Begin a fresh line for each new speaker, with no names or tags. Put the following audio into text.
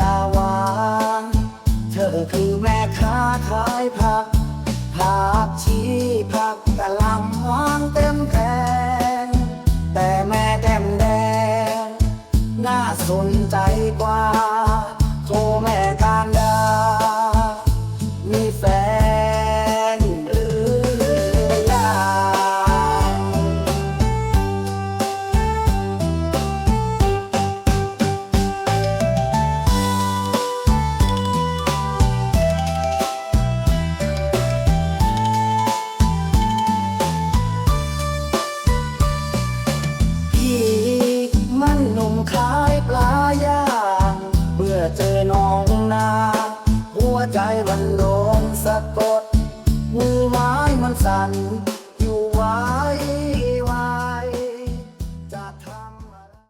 ตาหวาน เธอคือแม่ค้าขายผัก ผักชีผักกะหล่ำวางเต็มแผงแต่แม่แต้มแดง น่าสนใจกว่า อเจอน้องนา หัวใจมันโดนสะกดมือไม้มันสั่น